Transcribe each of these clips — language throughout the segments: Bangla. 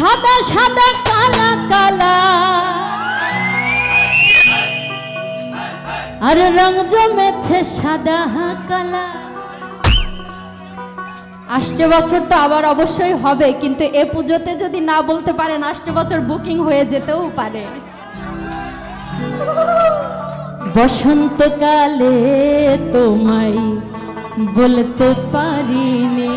সাদা সাদা কালা কালা। আর রং জমেছে সাদা কালা। আসছে বছর তো আবার অবশ্যই হবে, কিন্তু এ পুজোতে যদি না বলতে পারেন, আসছে বছর বুকিং হয়ে যেতেও পারে। বসন্তকালে তোমায় বলতে পারিনি।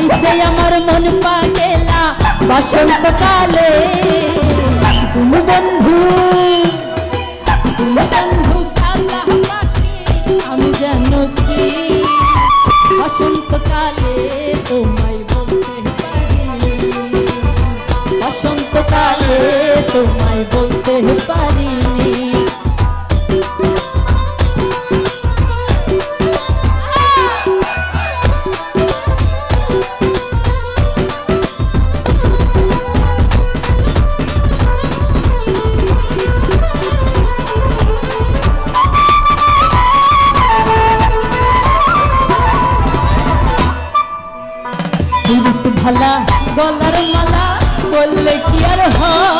হইছে আমার মন পাগেলা বসন্তকালে। তুমি বন্ধু তুমি বন্ধু কালা আমি জানো কি? বসন্তকালে তোমায় বলতে পারি। বসন্তকালে তোমায় বলতে পারিনি ভালা গলার মালা বললে কি আর হয়?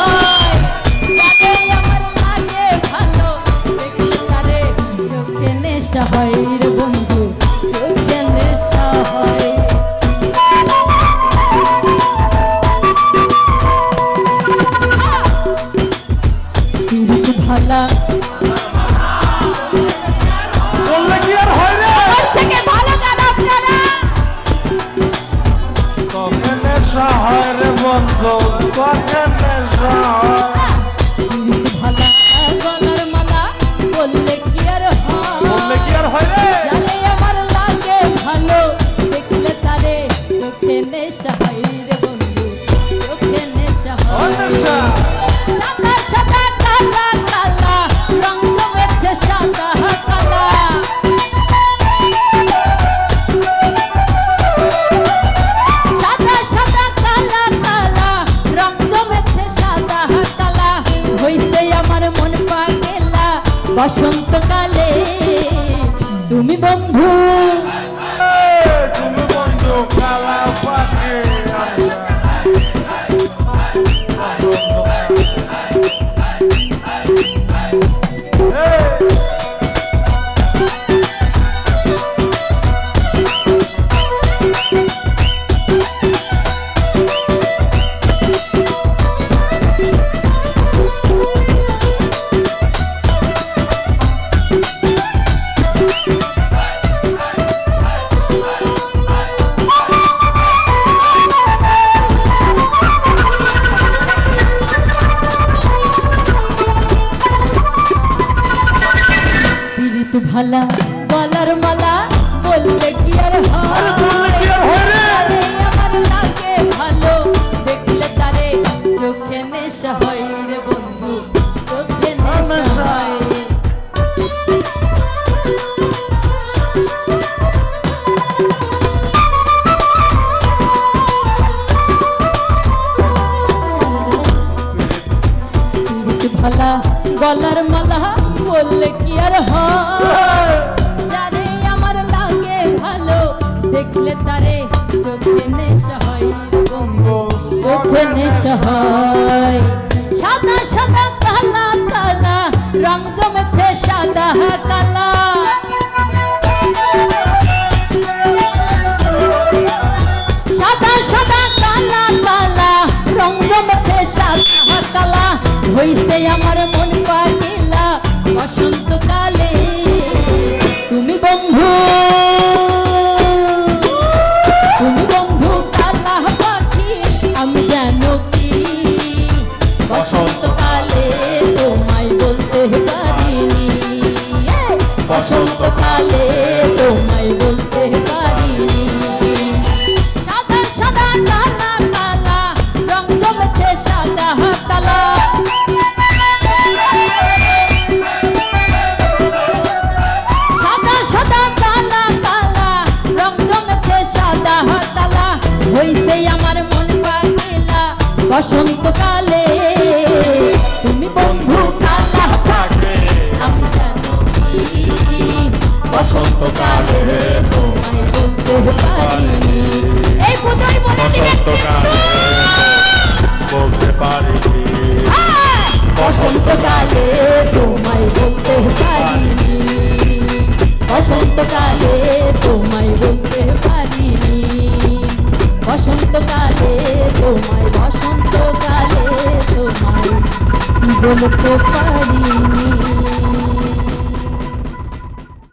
বসন্তকালে তুমি বন্ধু। তুমি বন্ধু কালা পাখি পিরিত ভালা গলার মালা বললে কি আর? আমার লাগে ভালো দেখলে তারে চোখে নেশা হয় রে বন্ধু চোখে নেশা নেশা। হয় ভালা গলার মালা বললে কি আর হয়? জানে আমার লাগে ভালো, দেখলে তারে চোখে নেশা হয় চোখে নেশা সাদা সাদা কালা কালা, রং জমেছে সাদা কালা সাদা সাদা কালা কালা, রং জমেছে সাদা কালা হইছে আমার মন পাগিলা বসন্তকালে জনিত কাল